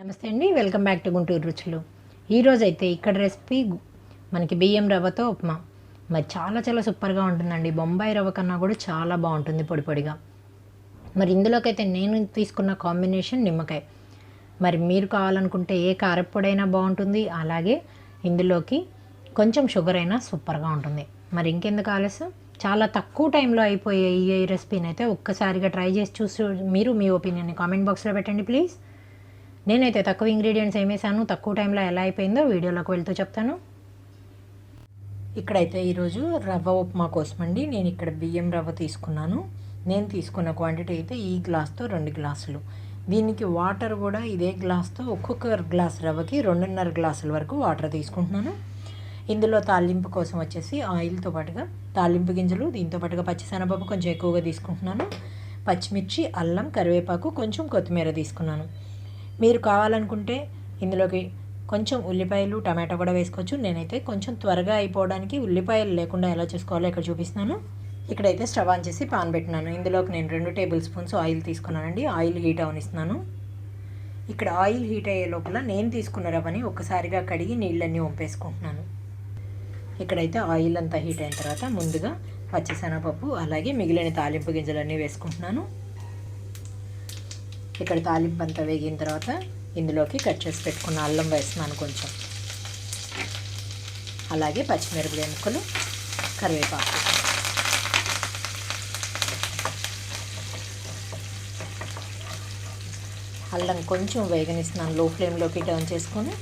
నమస్తే అండి welcome back to Guntur రుచులు. ఈరోజైతే ఇక్కడ రెసిపీ మనకి బియ్యం రవ్వతో ఉప్మా. మరి చాలా చాలా సూపర్గా ఉంటుందండి. బొంబాయి రవ్వ కన్నా కూడా చాలా బాగుంటుంది పొడి పొడిగా. మరి ఇందులోకైతే నేను తీసుకున్న కాంబినేషన్ నిమ్మకాయ. మరి మీరు కావాలనుకుంటే ఏ కారప్పొడైనా బాగుంటుంది. అలాగే ఇందులోకి కొంచెం షుగర్ అయినా సూపర్గా ఉంటుంది. మరి ఇంకెందుకు ఆలస్యం? చాలా తక్కువ టైంలో అయిపోయే ఈ రెసిపీని అయితే ఒక్కసారిగా ట్రై చేసి చూసి మీరు మీ ఒపీనియన్ని కామెంట్ బాక్స్లో పెట్టండి ప్లీజ్. నేనైతే తక్కువ ఇంగ్రీడియంట్స్ ఏమేసాను తక్కువ టైంలో ఎలా అయిపోయిందో వీడియోలోకి వెళ్తూ చెప్తాను. ఇక్కడైతే ఈరోజు రవ్వ ఉప్మా కోసం అండి. నేను ఇక్కడ బియ్యం రవ్వ తీసుకున్నాను. నేను తీసుకున్న క్వాంటిటీ అయితే ఈ గ్లాస్తో రెండు గ్లాసులు దీనికి వాటర్ కూడా ఇదే గ్లాస్తో ఒక్కొక్క గ్లాస్ రవ్వకి రెండున్నర గ్లాసుల వరకు వాటర్ తీసుకుంటున్నాను. ఇందులో తాలింపు కోసం వచ్చేసి ఆయిల్తో పాటుగా తాలింపు గింజలు దీంతో పాటుగా పచ్చిశనగపప్పు కొంచెం ఎక్కువగా తీసుకుంటున్నాను. పచ్చిమిర్చి అల్లం కరివేపాకు కొంచెం కొత్తిమీర తీసుకున్నాను. మీరు కావాలనుకుంటే ఇందులోకి కొంచెం ఉల్లిపాయలు టమాటా కూడా వేసుకోవచ్చు. నేనైతే కొంచెం త్వరగా అయిపోవడానికి ఉల్లిపాయలు లేకుండా ఎలా చేసుకోవాలో ఇక్కడ చూపిస్తున్నాను. ఇక్కడైతే స్టవ్ ఆన్ చేసి పాన్ పెట్టినాను ఇందులోకి నేను రెండు టేబుల్ స్పూన్స్ ఆయిల్ తీసుకున్నానండి. ఆయిల్ హీట్ అవనిస్తున్నాను. ఇక్కడ ఆయిల్ హీట్ అయ్యే లోపల నేను తీసుకున్న రవ్వని ఒక్కసారిగా కడిగి నీళ్ళన్నీ వంపేసుకుంటున్నాను ఇక్కడైతే ఆయిల్ అంతా హీట్ అయిన తర్వాత ముందుగా పచ్చిసెనగపప్పు అలాగే మిగిలిన తాలింపు గింజలన్నీ వేసుకుంటున్నాను. ఇక్కడ తాలింపు అంతా వేగిన తర్వాత ఇందులోకి కట్ చేసి పెట్టుకున్న అల్లం వేస్తున్నాను కొంచెం. అలాగే పచ్చిమిరపకాయ ఎముకలు కరివేపాకు. అల్లం కొంచెం వేగనిస్తున్నాను లో ఫ్లేమ్లోకి టర్న్ చేసుకొని.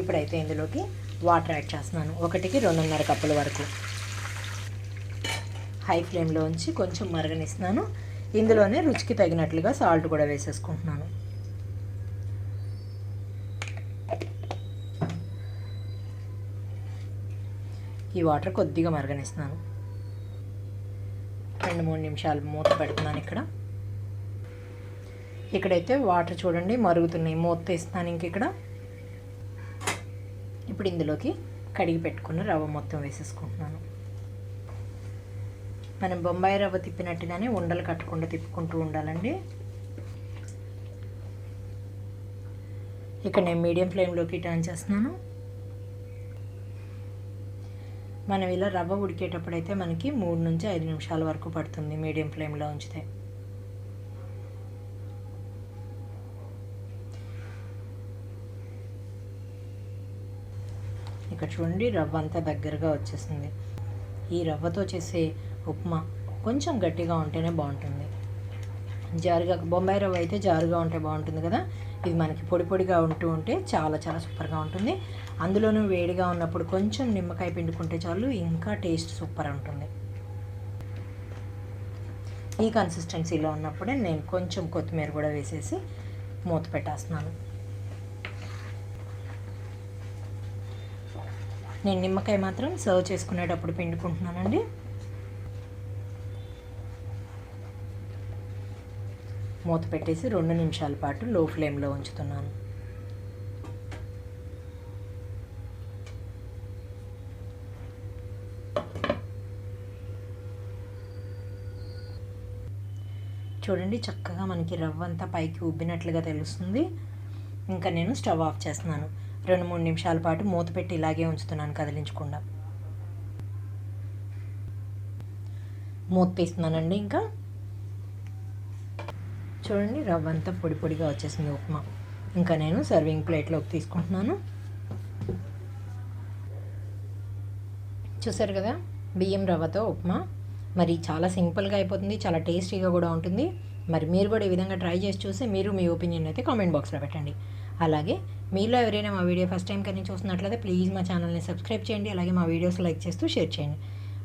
ఇప్పుడైతే ఇందులోకి వాటర్ యాడ్ చేస్తున్నాను ఒకటికి రెండున్నర కప్పుల వరకు. హై ఫ్లేమ్లో ఉంచి కొంచెం మరగనిస్తున్నాను ఇందులోనే రుచికి తగినట్లుగా సాల్ట్ కూడా వేసేసుకుంటున్నాను. ఈ వాటర్ కొద్దిగా మరగనిస్తున్నాను. రెండు మూడు నిమిషాలు మూత పెడుతున్నాను ఇక్కడ. ఇక్కడైతే వాటర్ చూడండి మరుగుతున్నాయి. మూత తీస్తున్నాను ఇంక ఇక్కడ. ఇప్పుడు ఇందులోకి కడిగి పెట్టుకున్న రవ్వ మొత్తం వేసేసుకుంటున్నాను. మనం బొంబాయి రవ్వ తిప్పినట్టుగానే ఉండలు కట్టకుండా తిప్పుకుంటూ ఉండాలండి. ఇక్కడ నేను మీడియం ఫ్లేమ్లోకి టర్న్ చేస్తున్నాను. మనం ఇలా రవ్వ ఉడికేటప్పుడు అయితే మనకి మూడు నుంచి ఐదు నిమిషాల వరకు పడుతుంది మీడియం ఫ్లేమ్లో ఉంచితే. ఇక్కడ చూడండి రవ్వ అంతా దగ్గరగా వచ్చేసింది. ఈ రవ్వతో చేసే ఉప్మా. కొంచెం గట్టిగా ఉంటేనే బాగుంటుంది. జారుగా బొంబాయి రవ్వ అయితే జారుగా ఉంటే బాగుంటుంది కదా? ఇది మనకి పొడి పొడిగా ఉంటూ ఉంటే చాలా చాలా సూపర్గా ఉంటుంది. అందులోనూ వేడిగా ఉన్నప్పుడు కొంచెం నిమ్మకాయ పిండుకుంటే చాలు ఇంకా టేస్ట్ సూపర్ ఉంటుంది. ఈ కన్సిస్టెన్సీలో ఉన్నప్పుడే నేను కొంచెం కొత్తిమీర కూడా వేసేసి మూత పెట్టేస్తున్నాను. నేను నిమ్మకాయ మాత్రం సర్వ్ చేసుకునేటప్పుడు పిండుకుంటున్నానండి. మూత పెట్టేసి రెండు నిమిషాల పాటు లో ఫ్లేమ్లో ఉంచుతున్నాను. చూడండి చక్కగా మనకి రవ్వ అంతా పైకి ఉబ్బినట్లుగా తెలుస్తుంది. ఇంకా నేను స్టవ్ ఆఫ్ చేస్తున్నాను. రెండు మూడు నిమిషాల పాటు మూత పెట్టి ఇలాగే ఉంచుతున్నాను కదిలించకుండా. మూత తీస్తున్నానండి ఇంకా. చూడండి రవ్వ అంతా పొడి పొడిగా వచ్చేసింది ఉప్మా. ఇంకా నేను సర్వింగ్ ప్లేట్లోకి తీసుకుంటున్నాను. చూసారు కదా? బియ్యం రవ్వతో ఉప్మా. మరి చాలా సింపుల్గా అయిపోతుంది చాలా టేస్టీగా కూడా ఉంటుంది. మరి మీరు కూడా ఈ విధంగా ట్రై చేసి చూసి మీరు మీ ఒపీనియన్ అయితే కామెంట్ బాక్స్లో పెట్టండి. అలాగే మీలో ఎవరైనా మా వీడియో ఫస్ట్ టైం కానీ చూస్తున్నట్లయితే ప్లీజ్ మా ఛానల్ని సబ్స్క్రైబ్ చేయండి అలాగే మా వీడియోస్ లైక్ చేస్తూ షేర్ చేయండి.